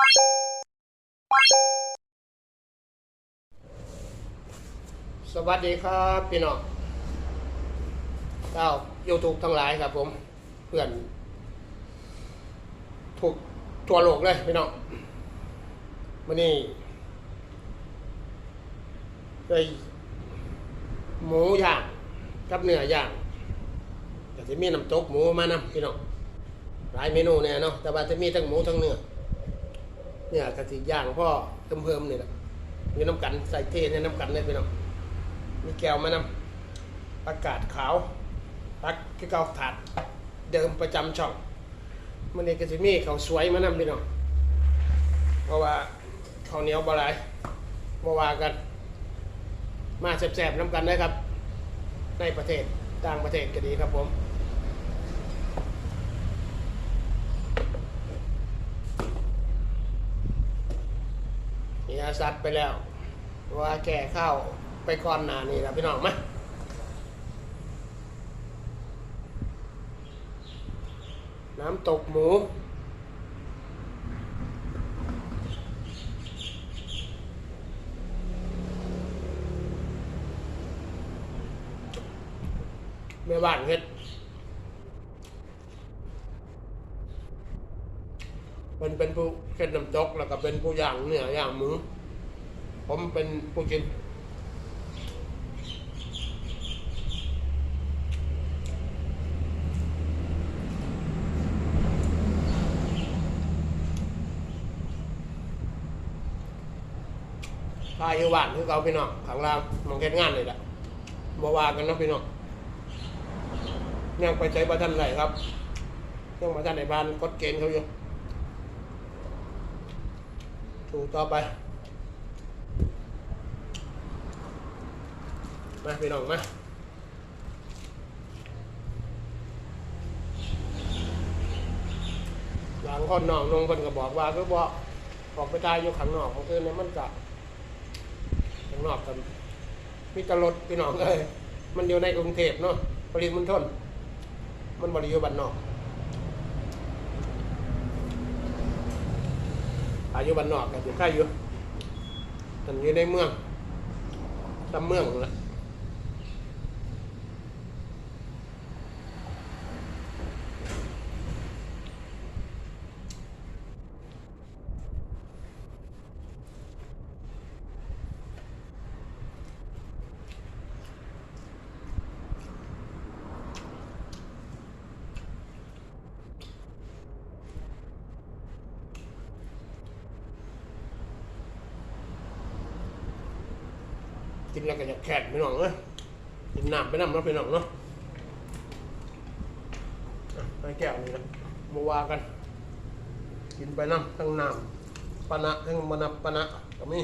สวัสดีครับพี่น้องเจ้ายูทูบทั้งหลายครับผมเพื่อนถูกทั่วโลกเลยพี่น้องวันนี้เลยหมูย่างกับเนื้อย่างแต่จะมีน้ำตกหมูมานำพี่น้องหลายเมนูเนี่ยเนาะแต่ว่าจะมีทั้งหมูทั้งเนื้อ เนี่ยกะทิย่างพ่อเพิ่มเพิ่มนี่แหละมีน้ำกันใส่เทในน้ำกันเลยพี่น้องมีแก้วมานำอากาศขาวปักที่เก่าถาดเดิมประจำช่องมันนี่ก็จะมีเขาสวยมานำพี่น้องเพราะว่าเขาเหนียวบหลายมาว่ากัน มาแสบๆน้ำกันนะครับ ในประเทศต่างประเทศก็ดีครับผม จัดไปแล้ว ว่าแก่ข้าวไปก่อนหน้านี้แล้วพี่น้องมาน้ำตกหมูแม่บ้านเฮ็ดมันเป็นผู้เฮ็ดน้ำตกแล้วก็เป็นผู้ย่างเนื้อย่างหมู ผมเป็นผู้กินพาอยู่บ้านคือเก่าพี่น้องข้างล่างมองเฮ็ดงานเลยแหละบ่ว่ากันนะพี่น้องยังไปใช้บ่ทันไหนครับยังบ่ทันในบ้านกฎเกณฑ์เขาอยู่ถูกต่อไป มาพี่น้องมาหลังคนน้องนงเพิ่นก็บอกว่าคือบ่ออกไปตายอยู่ข้างนอกของเพิ่นเนี่ยมันก็ข้างนอกกันมีตรถพี่น้องเอ้ยมันอยู่ในกรุงเทพเนาะปริมณฑลมันบ่ได้อยู่บ้านนอกอายุบ้านนอกก็อยู่ใกล้อยู่มันอยู่ในเมืองตำเมืองละ กินแล้วก็จะแข็งไปหน่องเนาะกินน้ำไปน้ำเนาะไปหน่องเนาะอะไปแก้วนี่นะมาว่ากัน กินไปน้ำทั้งน้ำปะนะทั้งมนับปะนะก็มี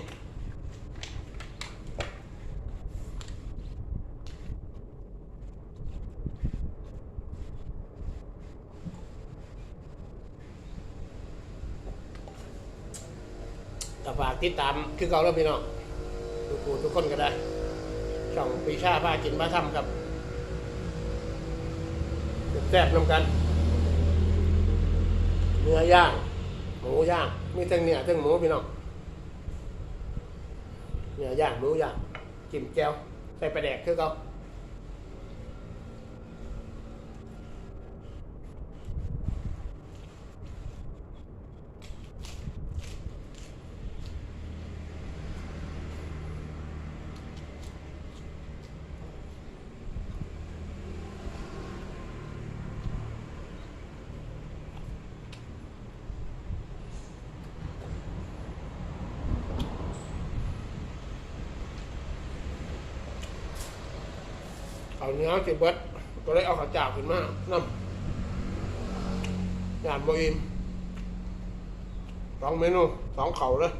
แต่ฝากติดตามคือเก่าแล้วพี่น้อง กคนทุกคนก็ได้ช่องปีชาพากินมาทำครับแซ่บนำกัน เนื้อย่างหมูย่างมีทั้งเนื้อทั้งหมูพี่น้องเนื้อย่างหมูย่างจิ้มแก้วใส่ปลาแดกคือเขา เอาเนื้อสิเบิดก็เลยเอาข้าวจ่าขึ้นมาน้ำยานบอิมสองเมนูสองเข่าเลย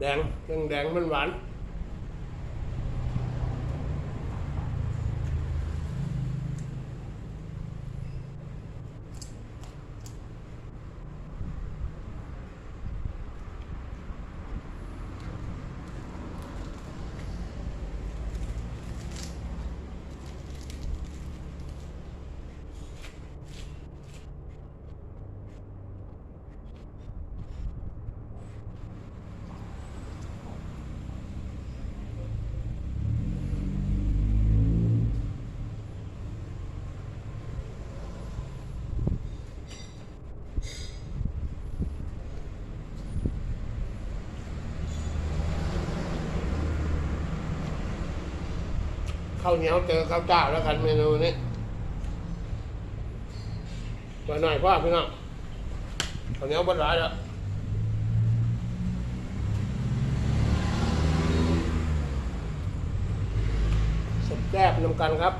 แดงเครื่องแดงมันหวาน ข้าวเหนียวเจอข้าวเจ้าแล้วกันเมนูนี้ตัวหน่อยพ่อพี่น้องข้าวเหนียวบดร้ายแล้วสุดแซ่บนำกันครับ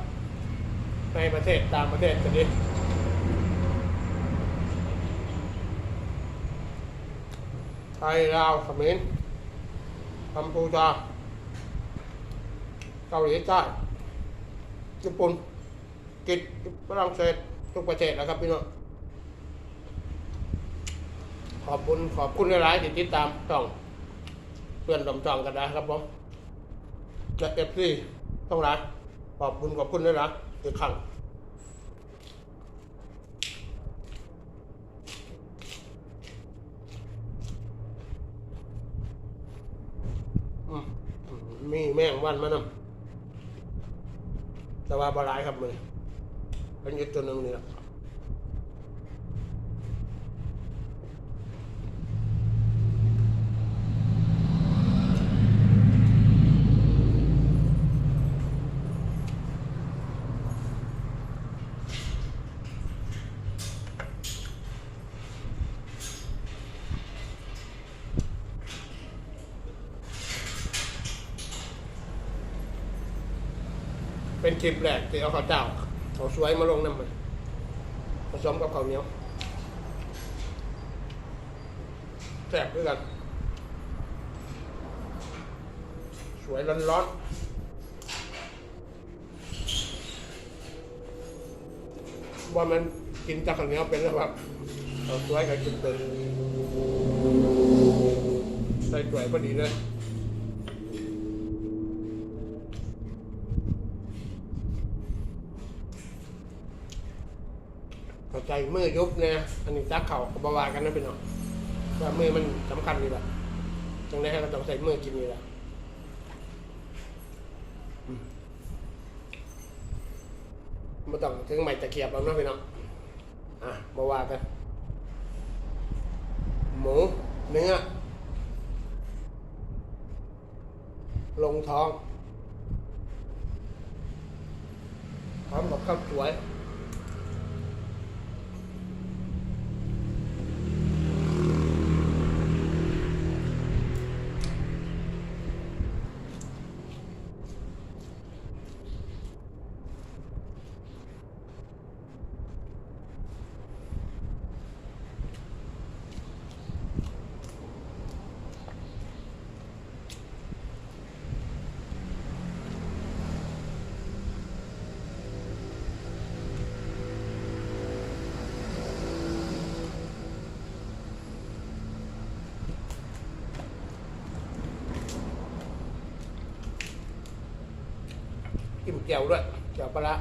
ในประเทศตางประเทศกันดิไทยลาวเขมรกัมพูชาเกาหลีใต้ ญี่ปุ่นกฤษฝรั่งเศสทุกประเทศนะครับพี่น้องขอบคุณขอบคุณหลายๆที่ติดตามช่องเพื่อนดมจองกันนะครับผมและเอฟซีต้องรักขอบคุณขอบคุณด้วยนะอีกครั้งมีแมงวันมานำ แต่ว่าบาลายครับมือเป็นอีกตัวหนึ่งนี่แหละ คลิปแรกที่เอาข้าวเจ้าเขาสวยมาลงน้ำมันผสมกับข้าวเหนียวแซ่บด้วยกัน สวยร้อนๆว่ามันกินจากข้าวเหนียวเป็นแล้วแบบเอาสวยกับกินเป็นใส่ถ้วยพอดีเลย เข้า ใจมือยุบเนี่ยอันนี้จักเข่ากับาวากันนะพี่น้องว่ามือมันสำคัญนี่แหละจังได้ให้เราต้องใส่มือกินนี่แหละมไม่ต้องถึงไม้ตะเกียบแล้วนะพี่น้องอะบาวากัน หมูเนื้อลงท้องพร้อมกับข้าวสวย จิ้มแจ่วด้วยแจ่วปลา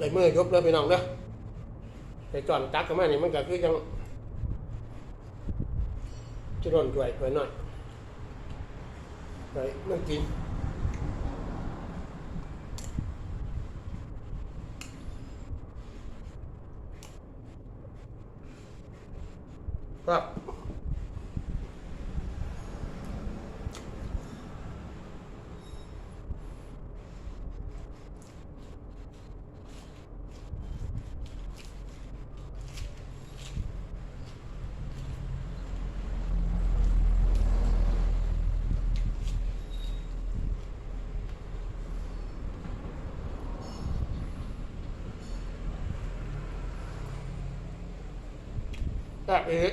ร้ายุบใส่มือยุบเลยพี่น้องเด้อใส่จอนตักกันมานี่มันก็คือยังจะร่นด้วยจ่วยหน่อยใส่ไม่กิ แต่เอ๊ะ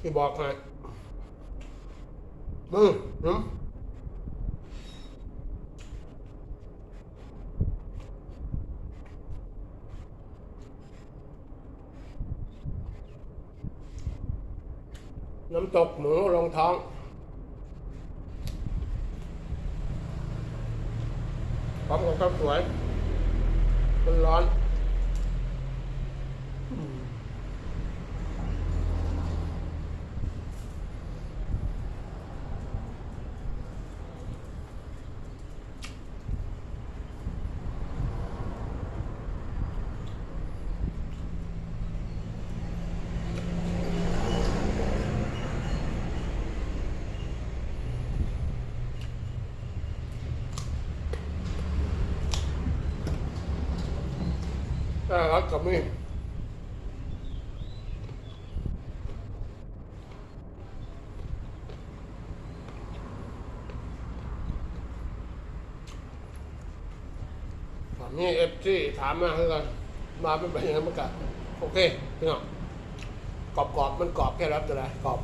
ที่บอกมามือหืมน้ำตกหมูลงท้อง พร้อมกับข้าวสวย มันร้อน น่ารักกับนี่ถามนี่เอฟซีถามมาคือกันมาเป็นแบบนี้มันก็โอเคพี่น้องกรอบกรอบๆมันกรอบแค่รับแต่ละกรอบ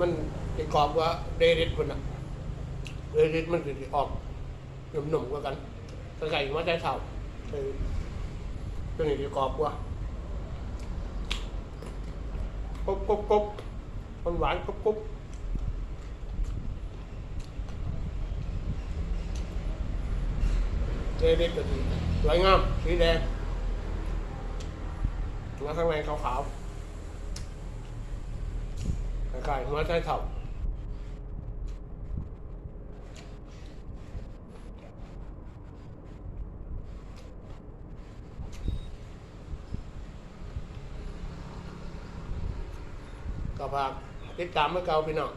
มันจะกรอบกว่าเดริดคนอะเดริดมันจะออกหนุ่มๆกว่ากันถ้าไก่มาได้เท่าเออ ตัวนี้จะกรอบกว่ากรุบกรุบกรุบมันหวานกรุบกรุบเด็ดก็ดีสวยงามสีแดงแล้วข้างในขาวๆคล้ๆหัวใจเถ่า ก็ฝากติดตามเมื่อเก่าพี่น้อง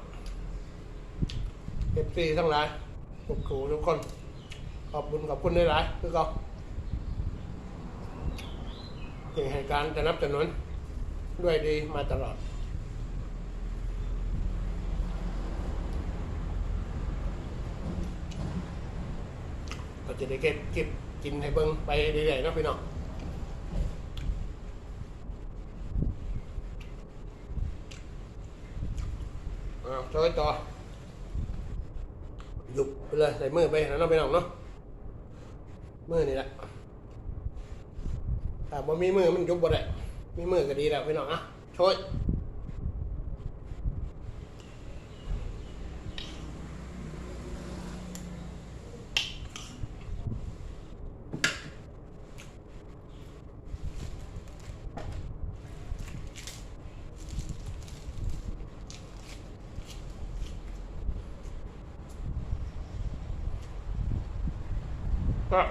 เอฟซีทั้งหลายทุกครูทุกคน ขอบคุณขอบคุณหลายๆคือเขาที่ให้การสนับสนุนด้วยดีมาตลอดก็จะได้เก็บเก็บกินให้เบิ้งไปเรื่อยๆนะพี่น้อง อ้าวช่วยต่อหยุบไปเลยใส่มือไปแล้วเนาะพี่น้องเนาะมือนี่แหละถ้าบ่มีมือมันยุบบ่ได้มีมือก็ดีแล้วพี่น้องอะช่วย ก็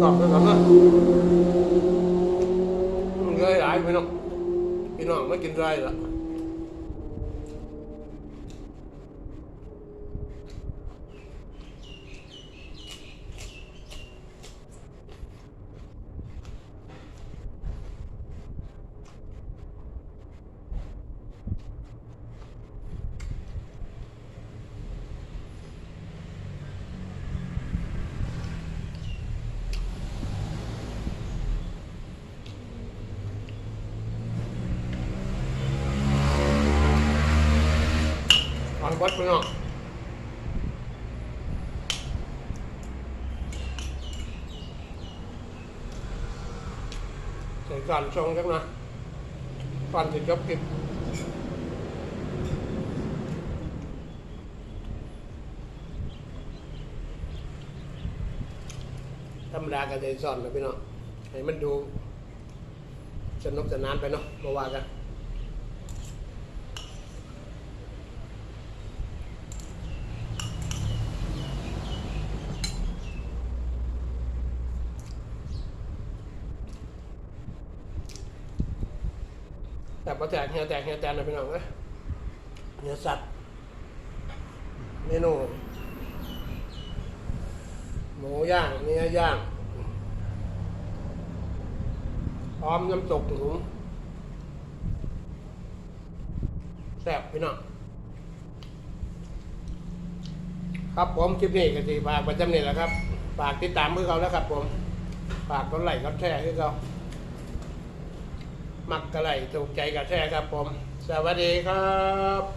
ตอบไปก่อนนะมันเลยหลายพี่น้องพี่น้องไม่กินไรละ วัดพี่น้องใส่การทรงจังนะก่อนจะจบคลิปธรรมดาก็จะสอนนะพี่น้องให้มันดูสนุกสนานไปเนาะมาว่ากัน แต่พอแตกเหี่ยวแตกเหี่ยวแตกนะพี่น้องเอ้ยเนื้อสัตว์เมนูหมูย่างเนื้อย่างพร้อมน้ำตกถุงแซ่บพี่น้องครับผมคลิปนี้ก็สีฝากประจำนี่แหละครับฝากติดตามเพื่อเขาแล้วครับผมฝากกดไลค์กดแชร์ให้เขา มักกะไหลถูกใจกับแช่ครับผม สวัสดีครับ